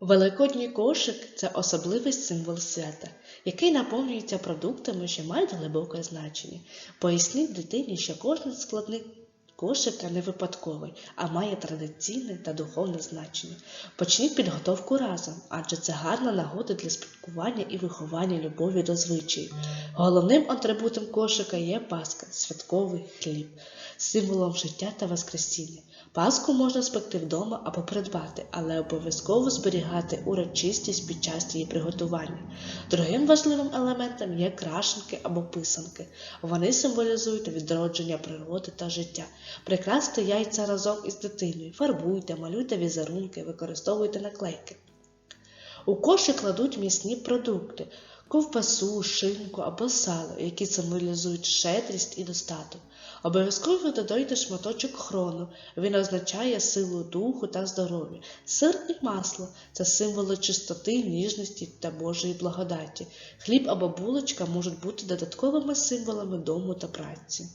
Великодній кошик це особливий символ свята, який наповнюється продуктами, що мають глибоке значення. Поясніть дитині, що кожен складник кошика не випадковий, а має традиційне та духовне значення. Почніть підготовку разом, адже це гарна нагода для спілкування і виховання любові до звичаїв. Головним атрибутом кошика є паска, святковий хліб, символом життя та воскресіння. Паску можна спекти вдома або придбати, але обов'язково зберігати урочистість під час її приготування. Другим важливим елементом є крашенки або писанки. Вони символізують відродження природи та життя. Прикрасьте яйця разом із дитиною, фарбуйте, малюйте візерунки, використовуйте наклейки. У кошик кладуть м'ясні продукти ковбасу, шинку або сало, які символізують щедрість і достаток. Обов'язково додайте шматочок хрону. Він означає силу духу та здоров'я. Сир і масло це символи чистоти, ніжності та Божої благодаті. Хліб або булочка можуть бути додатковими символами дому та праці.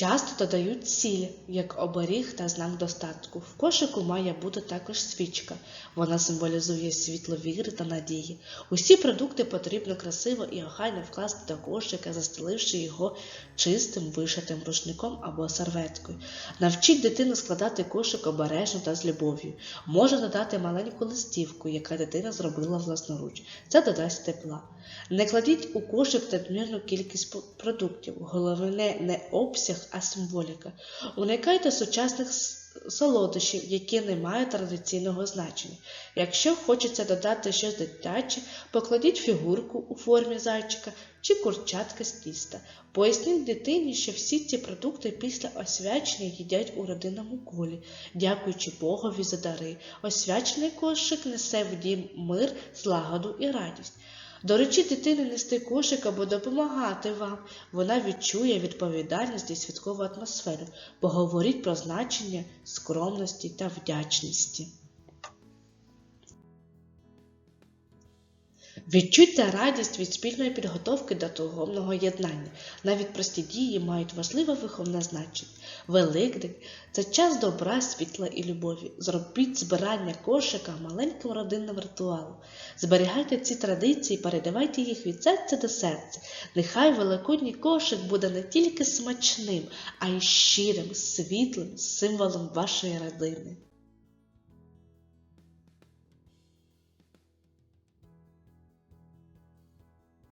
Часто додають сіль як оберіг та знак достатку. В кошику має бути також свічка. Вона символізує світло віри та надії. Усі продукти потрібно красиво і охайно вкласти до кошика, застеливши його чистим вишитим рушником або серветкою. Навчіть дитину складати кошик обережно та з любов'ю. Можна додати маленьку листівку, яка дитина зробила власноруч. Це додасть тепла. Не кладіть у кошик надмірну кількість продуктів. Головне не обсяг, а символіка. Уникайте сучасних солодощів, які не мають традиційного значення. Якщо хочеться додати щось дитяче, покладіть фігурку у формі зайчика чи курчатка з тіста. Поясніть дитині, що всі ці продукти після освячення їдять у родинному колі, дякуючи Богові за дари. Освячений кошик несе в дім мир, злагоду і радість. Доручіть дитини нести кошик або допомагати вам. Вона відчує відповідальність і святкову атмосферу. Поговоріть про значення скромності та вдячності. Відчуйте радість від спільної підготовки до духовного єднання. Навіть прості дії мають важливе виховне значення. Великдень це час добра, світла і любові. Зробіть збирання кошика маленьким родинним ритуалом. Зберігайте ці традиції, передавайте їх від серця до серця. Нехай великодній кошик буде не тільки смачним, а й щирим, світлим символом вашої родини.